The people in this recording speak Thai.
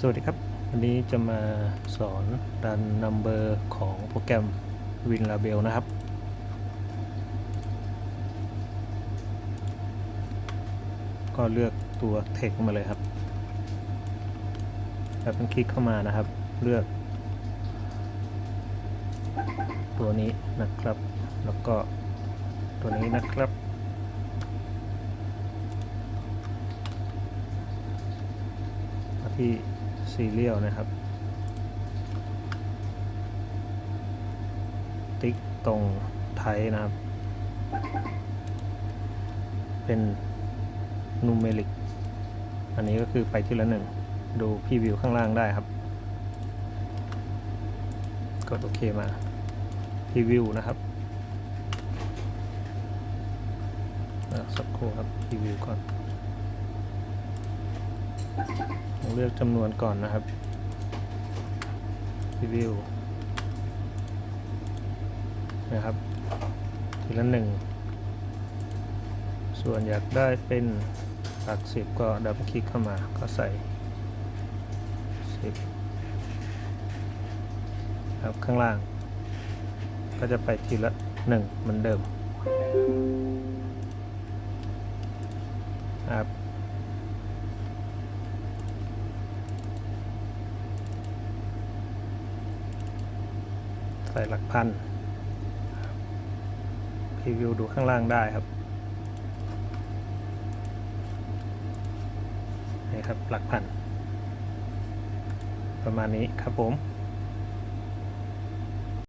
สวัสดีครับ วันนี้จะมาสอนดันนัมเบอร์ของโปรแกรม WinLabel นะครับ ก็เลือกตัว Text มาเลยครับ แล้วเป็นคลิกเข้ามานะครับ เลือก ตัวนี้นะครับ แล้วก็ตัวนี้นะครับที่ ซีเรียลนะครับ ติ๊กตรงไทยนะครับ เป็นนูเมริกอันนี้ก็คือไปที่ละหนึ่ง ดูพรีวิวข้างล่างได้ครับ กดโอเคมาพรีวิวนะครับอะสักครู่ครับพรีวิวก่อน เลือกจำนวนก่อนนะครับรีวิวนะครับ ทีละหนึ่ง ส่วนอยากได้เป็นหลักสิบก็ดับเบิลคลิกเข้ามาก็ใส่สิบครับข้างล่าง ก็จะไปทีละหนึ่งเหมือนเดิมครับ ใส่หลักพันพรีวิวดูข้างล่างได้ครับนี่ครับหลักพัน ประมาณนี้ครับผม